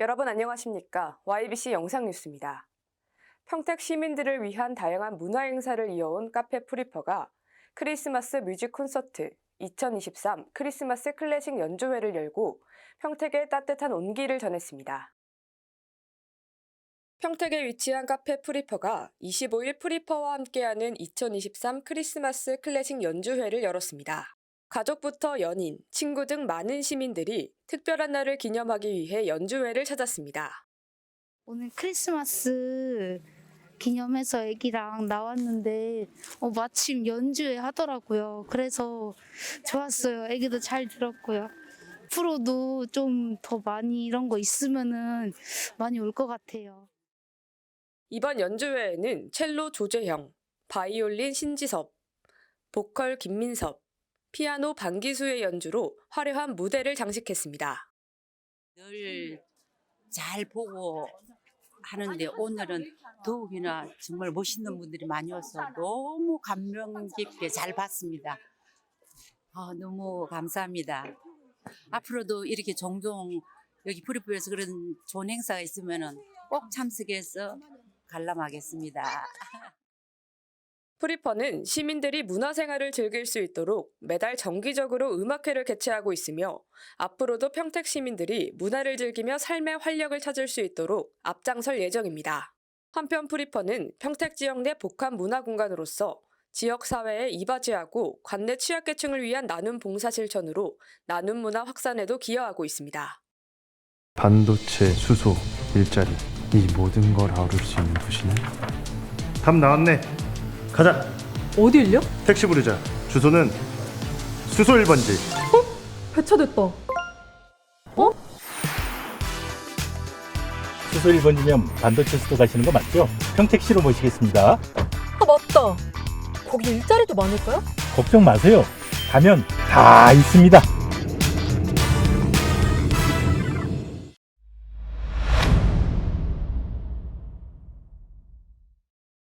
여러분 안녕하십니까? YBC 영상뉴스입니다. 평택 시민들을 위한 다양한 문화 행사를 이어온 카페 프리퍼가 크리스마스 뮤직 콘서트 2023 크리스마스 클래식 연주회를 열고 평택에 따뜻한 온기를 전했습니다. 평택에 위치한 카페 프리퍼가 25일 프리퍼와 함께하는 2023 크리스마스 클래식 연주회를 열었습니다. 가족부터 연인, 친구 등 많은 시민들이 특별한 날을 기념하기 위해 연주회를 찾았습니다. 오늘 크리스마스 기념해서 애기랑 나왔는데 어, 마침 연주회 하더라고요. 그래서 좋았어요. 애기도 잘 들었고요. 앞으로도 좀 더 많이 이런 거 있으면은 많이 올 것 같아요. 이번 연주회에는 첼로 조재형, 바이올린 신지섭, 보컬 김민섭, 피아노 방기수의 연주로 화려한 무대를 장식했습니다. 늘 잘 보고 하는데 오늘은 더욱이나 정말 멋있는 분들이 많이 와서 너무 감명 깊게 잘 봤습니다. 아, 너무 감사합니다. 앞으로도 이렇게 종종 여기 프리프에서 그런 좋은 행사가 있으면 꼭 참석해서 관람하겠습니다. 프리퍼는 시민들이 문화생활을 즐길 수 있도록 매달 정기적으로 음악회를 개최하고 있으며 앞으로도 평택 시민들이 문화를 즐기며 삶의 활력을 찾을 수 있도록 앞장설 예정입니다. 한편 프리퍼는 평택 지역 내 복합 문화 공간으로서 지역 사회에 이바지하고 관내 취약계층을 위한 나눔 봉사 실천으로 나눔 문화 확산에도 기여하고 있습니다. 반도체, 수소, 일자리 이 모든 걸 아우를 수 있는 도시는 답 나왔네 가자 어딜요? 택시 부르자 주소는 수소 1번지 배차됐다. 수소 1번이면 반도체 수도 가시는 거 맞죠? 평택시로 모시겠습니다. 아 맞다. 거기 일자리도 많을까요? 걱정 마세요. 가면 다 있습니다.